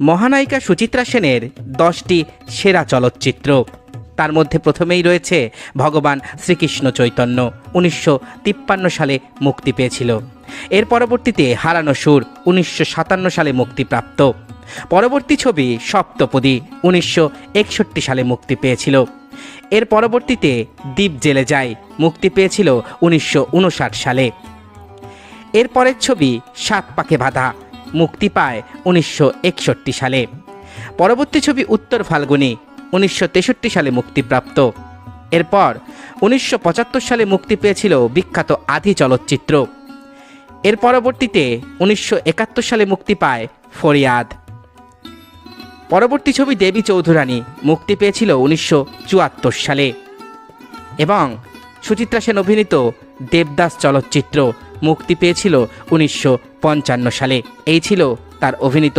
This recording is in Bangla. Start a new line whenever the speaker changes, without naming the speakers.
মহানায়িকা সুচিত্রা সেনের দশটি সেরা চলচ্চিত্র। তার মধ্যে প্রথমেই রয়েছে ভগবান শ্রীকৃষ্ণ চৈতন্য, উনিশশো তিপ্পান্ন সালে মুক্তি পেয়েছিল। এর পরবর্তীতে হারানো সুর, উনিশশো সাতান্ন সালে মুক্তিপ্রাপ্ত। পরবর্তী ছবি সপ্তপদী, উনিশশো একষট্টি সালে মুক্তি পেয়েছিল। এর পরবর্তীতে দ্বীপ জেলে যায়, মুক্তি পেয়েছিল উনিশশো উনষাট সালে। এর পরের ছবি সাত পাকে বাঁধা মুক্তি পায় উনিশশো একষট্টি সালে। পরবর্তী ছবি উত্তর ফাল্গুনি, উনিশশো তেষট্টি সালে মুক্তিপ্রাপ্ত। এরপর উনিশশো পঁচাত্তর সালে মুক্তি পেয়েছিল বিখ্যাত আধি চলচ্চিত্র। এর পরবর্তীতে উনিশশো একাত্তর সালে মুক্তি পায় ফরিয়াদ। পরবর্তী ছবি দেবী চৌধুরানী মুক্তি পেয়েছিল উনিশশো চুয়াত্তর সালে। এবং সুচিত্রা সেন অভিনীত দেবদাস চলচ্চিত্র মুক্তি পেয়েছিল উনিশশো পঞ্চান্ন সালে। এই ছিল তার অভিনীত